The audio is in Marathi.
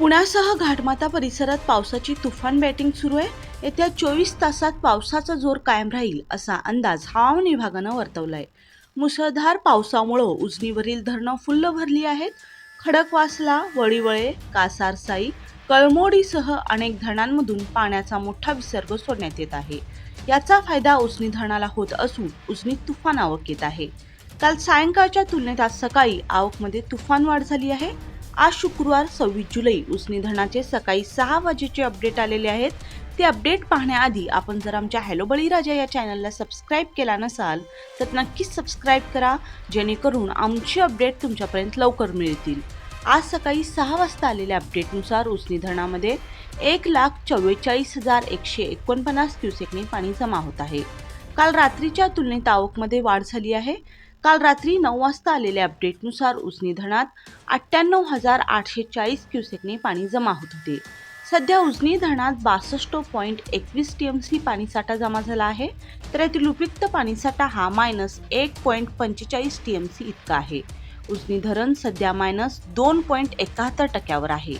पुण्यासह घाटमाता परिसरात पावसाची तुफान बॅटिंग सुरू आहे. येत्या चोवीस तासात पावसाचा जोर कायम राहील असा अंदाज हवामान विभागानं वर्तवलाय. मुसळधार पावसामुळं उजनीवरील धरणं फुल्ल भरली आहेत. खडकवासला वडिवळे कासारसाई कळमोडीसह अनेक धरणांमधून पाण्याचा मोठा विसर्ग सोडण्यात येत आहे. याचा फायदा उजनी धरणाला होत असून उजनीत तुफान आवक येत आहे. काल सायंकाळच्या तुलनेत आज सकाळी आवकमध्ये तुफान वाढ झाली आहे. आज शुक्रवार सव्वीस जुलै. उसनी धरणाचे सकाळी सहा वाजेचे अपडेट आलेले आहेत. ते अपडेट पाहण्याआधी आपण जर आमच्या हॅलो बळीराजा या चॅनलला सबस्क्राईब केला नसाल तर नक्कीच सबस्क्राईब करा जेणेकरून आमची अपडेट तुमच्यापर्यंत लवकर मिळतील. आज सकाळी सहा वाजता आलेल्या अपडेटनुसार उसनी धरणामध्ये एक लाख चव्वेचाळीस हजार एकशे एकोणपन्नास क्युसेकने पाणी जमा होत आहे. काल रात्रीच्या तुलनेत आवकमध्ये वाढ झाली आहे. काल रात्री नऊ वाजता आलेल्या अपडेटनुसार उजनी धरणात अठ्ठ्याण्णव हजार आठशे चाळीस क्युसेकने पाणी जमा होत होते. सध्या उजनी धरणात बासष्ट पॉईंट एकवीस टी एम सी पाणीसाठा जमा झाला आहे तर यातील उपयुक्त पाणीसाठा हा मायनस एक पॉईंट पंचेचाळीस टी एम सी इतका आहे. उजनी धरण सध्या मायनस दोन पॉईंट एकाहत्तर टक्क्यावर आहे.